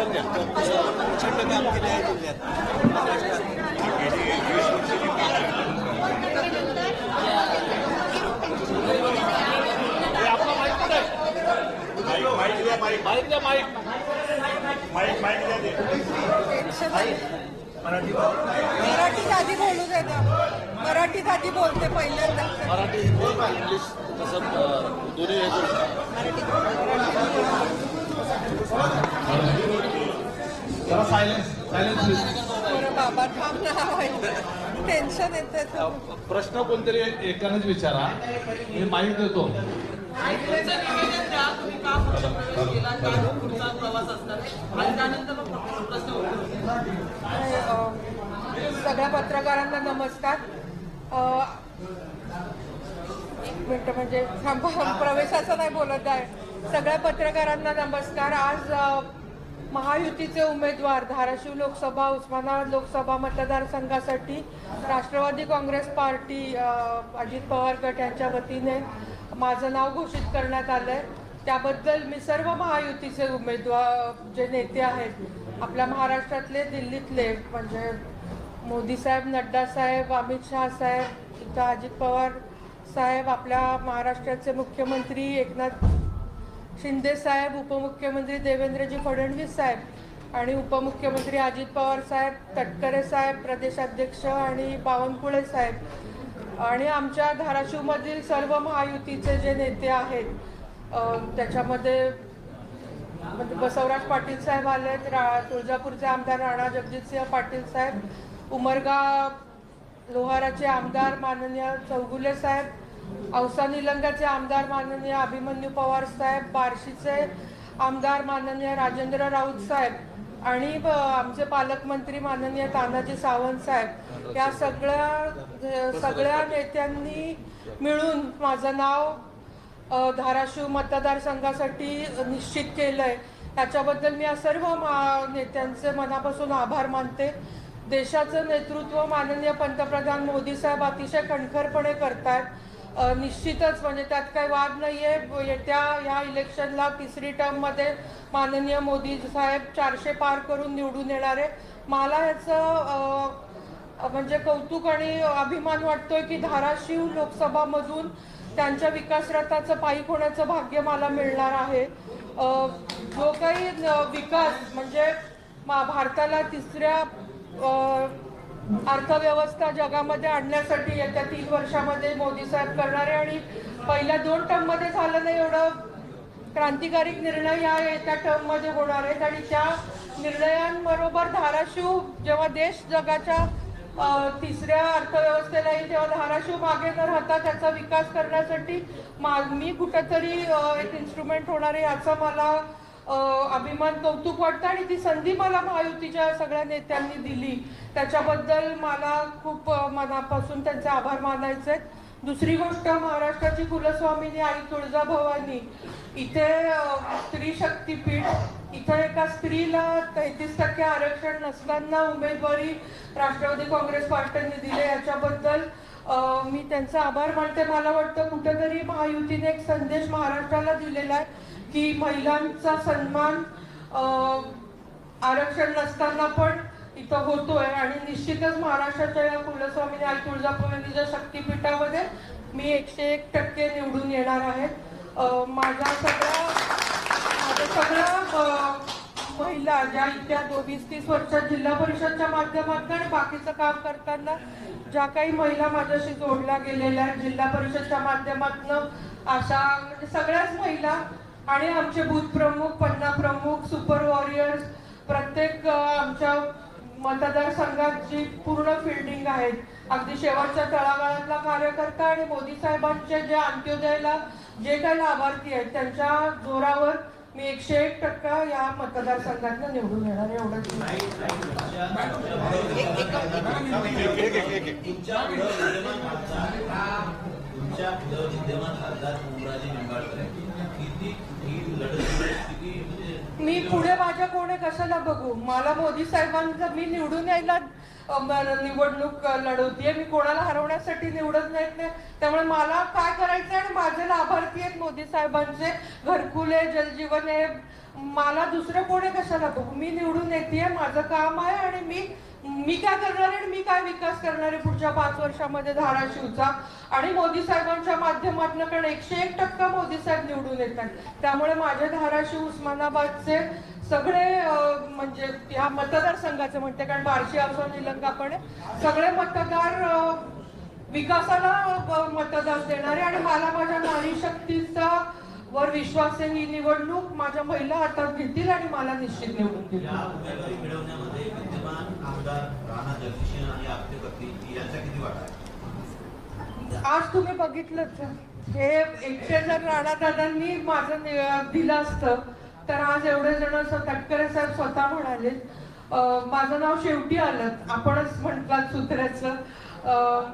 प्रचंड काम केले आहे जिल्ह्यात मराठीत आधी बोलू दे ना मराठीत आधी बोलते पहिल्यांदा. मराठी हिंदी इंग्लिश तसं दोन्ही याच्यात बरं बाबा थांब ना टेन्शन येतं प्रश्न कोणतरी एकानेच विचारा. मी माहीत देतो. सगळ्या पत्रकारांना नमस्कार. एक मिनिट म्हणजे थांबा, प्रवेशाचं नाही बोलत आहे. सगळ्या पत्रकारांना नमस्कार. आज महायुतीचे उमेदवार धाराशिव लोकसभा उस्मानाबाद लोकसभा मतदारसंघासाठी राष्ट्रवादी काँग्रेस पार्टी अजित पवार गट यांच्या वतीने माझं नाव घोषित करण्यात आलं आहे त्याबद्दल मी सर्व महायुतीचे उमेदवार जे नेते आहेत आपल्या महाराष्ट्रातले दिल्लीतले म्हणजे मोदी साहेब नड्डा साहेब अमित शहा साहेब इथं अजित पवार साहेब आपल्या महाराष्ट्राचे मुख्यमंत्री एकनाथ शिंदे साहेब उपमुख्यमंत्री देवेंद्रजी फडणवीस साहेब आणि उपमुख्यमंत्री अजित पवार साहेब तटकरे साहेब प्रदेशाध्यक्ष आणि बावनकुळे साहेब. आणि आमच्या धाराशिवमधील सर्व महायुतीचे जे नेते आहेत त्याच्यामध्ये म्हणजे बसवराज पाटील साहेब आलेत रा तुळजापूरचे आमदार राणा जगजितसिंह पाटील साहेब उमरगा लोहाराचे आमदार माननीय चौगुले साहेब औसा निलंगाचे आमदार माननीय अभिमन्यू पवार साहेब बार्शीचे आमदार माननीय राजेंद्र राऊत साहेब आणि आमचे पालकमंत्री माननीय तानाजी सावंत साहेब. या सगळ्या सगळ्या नेत्यांनी मिळून माझं नाव धाराशिव मतदारसंघासाठी निश्चित केलं आहे त्याच्याबद्दल मी या सर्व मा- नेत्यांचे मनापासून आभार मानते. देशाचं नेतृत्व माननीय पंतप्रधान मोदी साहेब अतिशय कणखरपणे करतायत. निश्चितच म्हणजे त्यात काही वाद नाही आहे येत्या ह्या इलेक्शनला तिसरी टर्ममध्ये माननीय मोदी साहेब चारशे पार करून निवडून येणारे मला ह्याचं म्हणजे कौतुक आणि अभिमान वाटतोय की धाराशिव लोकसभामधून त्यांच्या विकासरथाचं पायी होण्याचं भाग्य मला मिळणार आहे. जो काही विकास म्हणजे मा- भारताला तिसऱ्या अर्थव्यवस्था जगामध्ये आणण्यासाठी येत्या तीन वर्षामध्ये मोदी साहेब करणारे आणि पहिल्या दोन टर्ममध्ये झालं नाही एवढं क्रांतिकारिक निर्णय या येत्या टर्ममध्ये होणार आहेत. आणि त्या निर्णयांबरोबर धाराशिव जेव्हा देश जगाच्या तिसऱ्या अर्थव्यवस्थेला येईल तेव्हा धाराशिव मागे न राहता त्याचा विकास करण्यासाठी मा- मी कुठंतरी एक इन्स्ट्रुमेंट होणार आहे याचा मला अभिमान कौतुक वाटतं आणि ती संधी मला महायुतीच्या सगळ्या नेत्यांनी दिली त्याच्याबद्दल मला खूप मनापासून त्यांचे आभार मानायचे दुसरी गोष्ट महाराष्ट्राची कुलस्वामिनी आई तुळजाभवानी इथे स्त्री शक्तीपीठ इथे एका स्त्रीला तेहतीस टक्के आरक्षण नसताना उमेदवारी राष्ट्रवादी काँग्रेस पार्टीने दिले याच्याबद्दल मी त्यांचा आभार मानते. मला वाटतं कुठेतरी महायुतीने एक संदेश महाराष्ट्राला दिलेला आहे की महिलांचा सन्मान आरक्षण नसताना पण इथं होतोय. आणि निश्चितच महाराष्ट्राच्या या कुलस्वामीने आई तुळजाभवानीच्या शक्तीपीठामध्ये मी एकशे एक टक्के निवडून येणार आहे. माझा सगळा माझं सगळं महिला ज्या इतक्या दो वीस तीस वर्षात जिल्हा परिषदच्या माध्यमातून आणि बाकीचं काम करताना ज्या काही महिला माझ्याशी जोडल्या गेलेल्या आहेत जिल्हा परिषदच्या माध्यमातून अशा म्हणजे सगळ्याच महिला आणि आमचे बूथ प्रमुख पन्ना प्रमुख सुपर वॉरियर्स प्रत्येक आमच्या मतदारसंघात जी पूर्ण फिल्डिंग आहेत अगदी शेवटच्या तळागाळातला कार्यकर्ता आणि मोदी साहेबांचे जे अंत्योदयाला जे काही लाभार्थी आहेत त्यांच्या जोरावर मी एकशे एक टक्का या मतदारसंघातनं निवडून येणार एवढंच तुमच्या विद्यमान खासदार उमराजी पुढं विद्यमान निंबाळकर मी पुढे माझ्या कोणी कशाला बघू? मला मोदी साहेबांचं मी निवडून यायला निवडणूक लढवतीये. मी कोणाला हरवण्यासाठी निवडत नाहीत नाही. त्यामुळे मला काय करायचं आणि माझे लाभार्थी आहेत मोदी साहेबांचे. घरकुल आहे जलजीवन आहे मला दुसरं कोणी कशाला? बघू मी निवडून येते माझं काम आहे आणि मी मी काय करणार आहे आणि मी काय विकास करणार आहे पुढच्या पाच वर्षामध्ये धाराशिवचा? आणि मोदी साहेबांच्या माध्यमातून कारण एकशे एक टक्का मोदी साहेब निवडून येतात. त्यामुळे माझे धाराशिव उस्मानाबादचे सगळे म्हणजे या मतदारसंघाचे म्हणते कारण बार्शी असो निलंगा पण आहे, सगळे मतदार विकासाला मतदान देणारे आणि मला माझ्या नारी शक्तीचा वर विश्वास आहे ही निवडणूक माझ्या महिला हातात घेतील आणि मला निश्चित निवडून या देतील उमेदवारी मिळवण्यामध्ये विद्यमान आमदार राणा जगदीशन आणि आपले पत्नी यांचा किती वाटा आहे? आज तुम्ही बघितलंच हे एकटे जर राणादादांनी माझं दिलं असतं. तर आज एवढे जण स- तटकरे साहेब स्वतः म्हणाले माझं नाव शेवटी आलं. आपणच म्हटलात सूत्र्याचं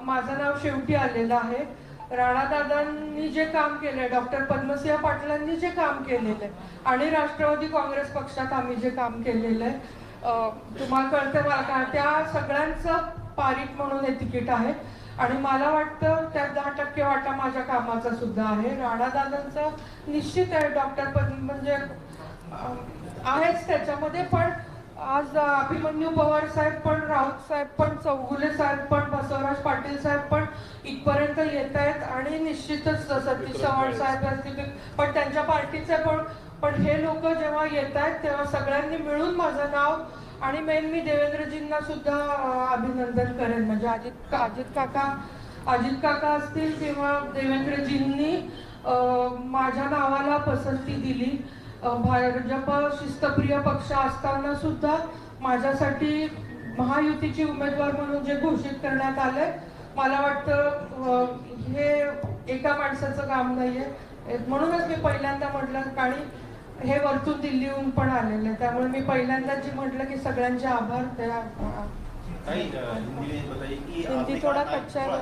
माझं नाव शेवटी आलेलं आहे. राणादादांनी जे काम केलंय डॉक्टर पद्मसिंह पाटलांनी जे काम केलेलं आहे आणि राष्ट्रवादी काँग्रेस पक्षात आम्ही जे काम केलेलं आहे तुम्हाला कळतं मला का? त्या सगळ्यांचं पारित म्हणून हे तिकीट आहे. आणि मला वाटतं त्यात दहा टक्के वाटा माझ्या कामाचा सुद्धा आहे. राणादादांचा निश्चित आहे डॉक्टर पद म्हणजे आहेच त्याच्यामध्ये पण आज अभिमन्यू पवार साहेब पण राऊत साहेब पण चौगुले साहेब पण बसवराज पाटील साहेब पण इथपर्यंत येत आहेत आणि निश्चितच सतीश चव्हाण साहेब असतील पण त्यांच्या पार्टीचे पण पण हे लोक जेव्हा येत आहेत तेव्हा सगळ्यांनी मिळून माझं नाव आणि मेन मी देवेंद्रजींना सुद्धा अभिनंदन करेन. म्हणजे अजित अजित काका अजित काका असतील किंवा देवेंद्रजींनी माझ्या नावाला पसंती दिली. भाजप शिस्तप्रिय पक्ष असताना सुद्धा माझ्यासाठी महायुतीची उमेदवार म्हणून जे घोषित करण्यात आलंय मला वाटतं हे एका माणसाचं काम नाहीये. म्हणूनच मी पहिल्यांदा म्हटलं आणि हे वरतून दिल्लीहून पण आलेलं आहे त्यामुळे मी पहिल्यांदा जी म्हटलं की सगळ्यांचे आभार. त्या हिंदी थोड़ा कच्चा